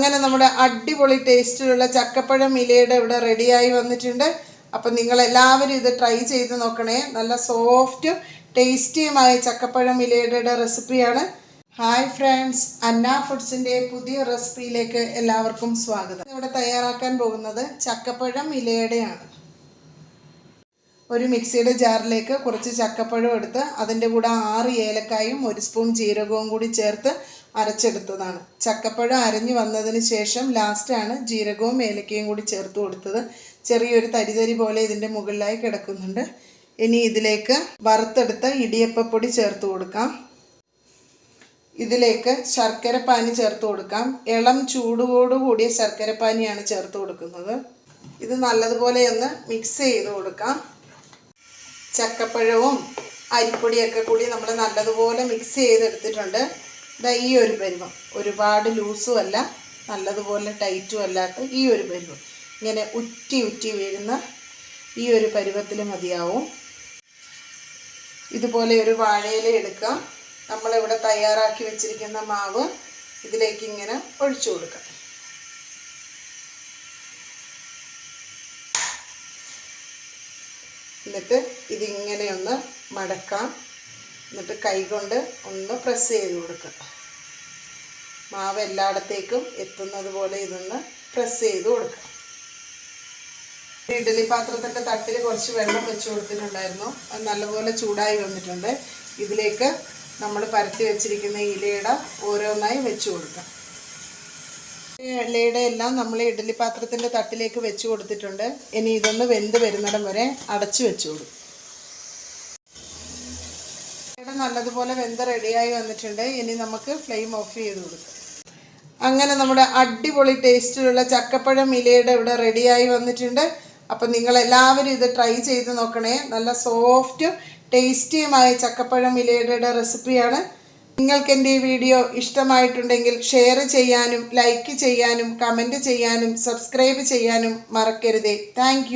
അങ്ങനെ നമ്മുടെ അടിപൊളി ടേസ്റ്റിലുള്ള ചക്കപ്പഴം ഇലയുടെ ഇവിടെ റെഡിയായി വന്നിട്ടുണ്ട്. അപ്പം നിങ്ങൾ എല്ലാവരും ഇത് ട്രൈ ചെയ്ത് നോക്കണേ. നല്ല സോഫ്റ്റും ടേസ്റ്റിയുമായ ചക്കപ്പഴം ഇലയുടെ റെസിപ്പിയാണ്. ഹായ് ഫ്രണ്ട്സ് അന്ന ഫുഡ്സിന്റെ പുതിയ റെസിപ്പിയിലേക്ക് എല്ലാവർക്കും സ്വാഗതം. ഇവിടെ തയ്യാറാക്കാൻ പോകുന്നത് ചക്കപ്പഴം ഇലയുടെയാണ്. ഒരു മിക്സിയുടെ ജാറിലേക്ക് കുറച്ച് ചക്കപ്പഴം എടുത്ത് അതിന്റെ കൂടെ ആറ് ഏലക്കായും ഒരു സ്പൂൺ ജീരകവും കൂടി ചേർത്ത് അരച്ചെടുത്തതാണ്. ചക്കപ്പഴം അരഞ്ഞു വന്നതിന് ശേഷം ലാസ്റ്റാണ് ജീരകവും ഏലക്കയും കൂടി ചേർത്ത് കൊടുത്തത്. ചെറിയൊരു തരിതരി പോലെ ഇതിന്റെ മുകളിലായി കിടക്കുന്നുണ്ട്. ഇനി ഇതിലേക്ക് വറുത്തെടുത്ത ഇടിയപ്പപ്പൊടി ചേർത്ത് കൊടുക്കാം. ഇതിലേക്ക് ശർക്കരപ്പാനി ചേർത്ത് കൊടുക്കാം. ഇളം ചൂടോട് കൂടിയ ശർക്കരപ്പാനിയാണ് ചേർത്ത് കൊടുക്കുന്നത്. ഇത് നല്ലതുപോലെ ഒന്ന് മിക്സ് ചെയ്ത് കൊടുക്കാം. ചക്കപ്പഴവും അരിപ്പൊടിയൊക്കെ കൂടി നമ്മൾ നല്ലതുപോലെ മിക്സ് ചെയ്തെടുത്തിട്ടുണ്ട്. ഇതാ ഈ ഒരു പരുവം. ഒരുപാട് ലൂസും അല്ല നല്ലതുപോലെ ടൈറ്റും അല്ലാത്ത ഈ ഒരു പരുവം. ഇങ്ങനെ ഉറ്റി ഉറ്റി വീഴുന്ന ഈ ഒരു പരുവത്തിൽ മതിയാവും. ഇതുപോലെ ഒരു വാഴയില എടുക്കാം. നമ്മളിവിടെ തയ്യാറാക്കി വെച്ചിരിക്കുന്ന മാവ് ഇതിലേക്ക് ഇങ്ങനെ ഒഴിച്ചു കൊടുക്കാം. എന്നിട്ട് ഇതിങ്ങനെ ഒന്ന് മടക്കാം. എന്നിട്ട് കൈകൊണ്ട് ഒന്ന് പ്രസ് ചെയ്ത് കൊടുക്കുക. മാവ് എല്ലായിടത്തേക്കും എത്തുന്നത് പോലെ ഇതൊന്ന് പ്രസ് ചെയ്ത് കൊടുക്കുക. ഇഡ്ഡലി പാത്രത്തിന്റെ തട്ടിൽ കുറച്ച് വെള്ളം വെച്ച് കൊടുത്തിട്ടുണ്ടായിരുന്നു. അത് നല്ലപോലെ ചൂടായി വന്നിട്ടുണ്ട്. ഇതിലേക്ക് നമ്മൾ പരത്തി വെച്ചിരിക്കുന്ന ഇലയുടെ ഓരോന്നായി വെച്ച് കൊടുക്കാം ഇലയുടെ എല്ലാം നമ്മൾ ഇഡ്ഡലി പാത്രത്തിന്റെ തട്ടിലേക്ക് വെച്ച് കൊടുത്തിട്ടുണ്ട്. ഇനി ഇതൊന്ന് വെന്ത് വരുന്നിടം വരെ അടച്ചു വെച്ച് കൊടുക്കും ഇലയുടെ നല്ലതുപോലെ വെന്ത് റെഡിയായി വന്നിട്ടുണ്ട്. ഇനി നമുക്ക് ഫ്ലെയിം ഓഫ് ചെയ്ത് കൊടുക്കാം. അങ്ങനെ നമ്മുടെ അടിപൊളി ടേസ്റ്റിലുള്ള ചക്കപ്പഴം ഇലയുടെ ഇവിടെ റെഡിയായി വന്നിട്ടുണ്ട്. അപ്പം നിങ്ങളെല്ലാവരും ഇത് ട്രൈ ചെയ്ത് നോക്കണേ. നല്ല സോഫ്റ്റും ടേസ്റ്റിയുമായ ചക്കപ്പഴം ഇലയുടെ റെസിപ്പിയാണ്. നിങ്ങൾക്ക് എന്റെ ഈ വീഡിയോ ഇഷ്ടമായിട്ടുണ്ടെങ്കിൽ ഷെയർ ചെയ്യാനും ലൈക്ക് ചെയ്യാനും കമന്റ് ചെയ്യാനും സബ്സ്ക്രൈബ് ചെയ്യാനും മറക്കരുതേ. താങ്ക്